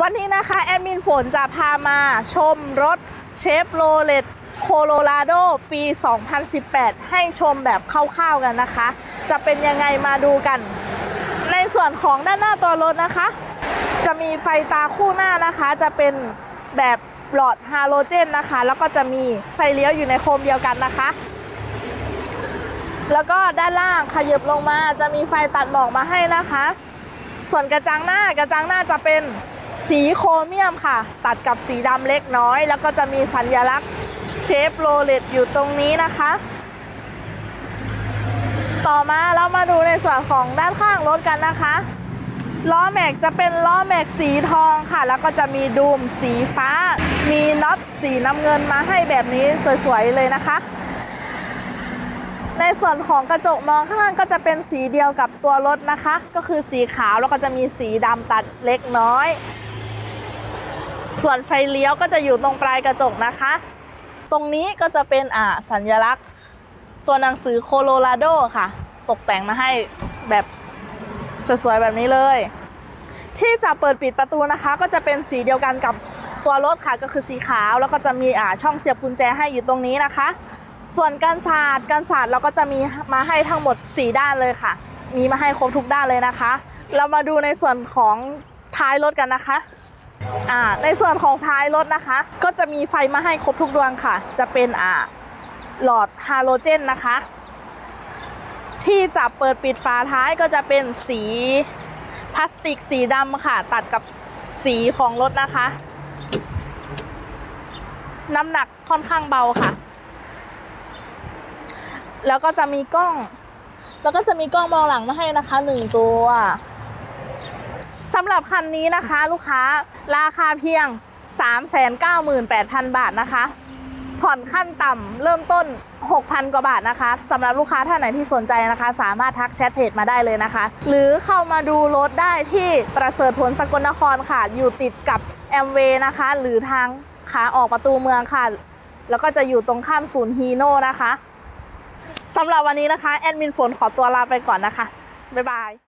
วันนี้นะคะแอดมินฝนจะพามาชมรถเชฟโรเลตโคโลราโดปี 2018 ให้ชมแบบคร่าวๆกันนะคะ จะเป็นยังไงมาดูกัน ในส่วนของด้านหน้าตัวรถนะคะ จะมีไฟตาคู่หน้านะคะ จะเป็นแบบหลอดฮาโลเจนนะคะ แล้วก็จะมีไฟเลี้ยวอยู่ในโคมเดียวกันนะคะ แล้วก็ด้านล่างขยับลงมาจะมีไฟตัดหมอกมาให้นะคะ ส่วนกระจังหน้ากระจังหน้าจะเป็น สีโครเมียมค่ะ ตัดกับสีดำเล็กน้อย แล้วก็จะมีสัญลักษณ์เชฟโรเลตอยู่ตรงนี้นะคะ ต่อมาเรามาดูในส่วนของด้านข้างรถกันนะคะล้อแม็กจะเป็นล้อแม็กสีทองค่ะ แล้วก็จะมีดูมสีฟ้า มีน็อตสีน้ำเงินมาให้แบบนี้สวยๆเลยนะคะ ในส่วนของกระจกมองข้างก็จะเป็นสีเดียวกับตัวรถนะคะ ก็คือสีขาวแล้วก็จะมีสีดำตัดเล็กน้อย ส่วนไฟเลี้ยวก็จะอยู่ตรงปลายกระจกนะคะ ตรงนี้ก็จะเป็นอ่าสัญลักษณ์ ตัวหนังสือโคโลราโดค่ะ ตกแต่งมาให้แบบสวยๆ แบบนี้เลย ที่จะเปิดปิดประตูนะคะ ก็จะเป็นสีเดียวกันกับตัวรถค่ะก็คือสีขาว แล้วก็จะมีอ่าช่องเสียบกุญแจให้อยู่ตรงนี้นะคะ ส่วนการสาดการสาดเราก็จะมีมาให้ทั้งหมด 4 ด้านเลยค่ะ มีมาให้ครบทุกด้านเลยนะคะ เรามาดูในส่วนของท้ายรถกันนะคะ อ่าในส่วนของท้ายรถนะคะ ก็จะมีไฟมาให้ครบทุกดวงค่ะ จะเป็นอ่าหลอดฮาโลเจนนะคะ ที่จะเปิดปิดฝาท้ายก็จะเป็นสีพลาสติกสีดำค่ะ ตัดกับสีของรถนะคะ น้ำหนักค่อนข้างเบาค่ะ แล้วก็จะมีกล้อง แล้วก็จะมีกล้องมองหลังมาให้นะคะหนึ่งตัว สำหรับคันนี้นะคะลูกค้าราคาเพียง 398,000 บาทนะคะ ผ่อนขั้นต่ำเริ่มต้น 6,000 กว่าบาทนะคะสำหรับลูกค้าท่านไหนที่สนใจนะคะ สามารถทักแชทเพจมาได้เลยนะคะ หรือเข้ามาดูรถได้ที่ประเสริฐผลสกลนครค่ะ อยู่ติดกับแอมเวย์นะคะ หรือทางขาออกประตูเมืองค่ะ แล้วก็จะอยู่ตรงข้ามศูนย์ฮีโน่นะคะสำหรับวันนี้นะคะ แอดมินฝนขอตัวลาไปก่อนนะคะ บ๊ายบาย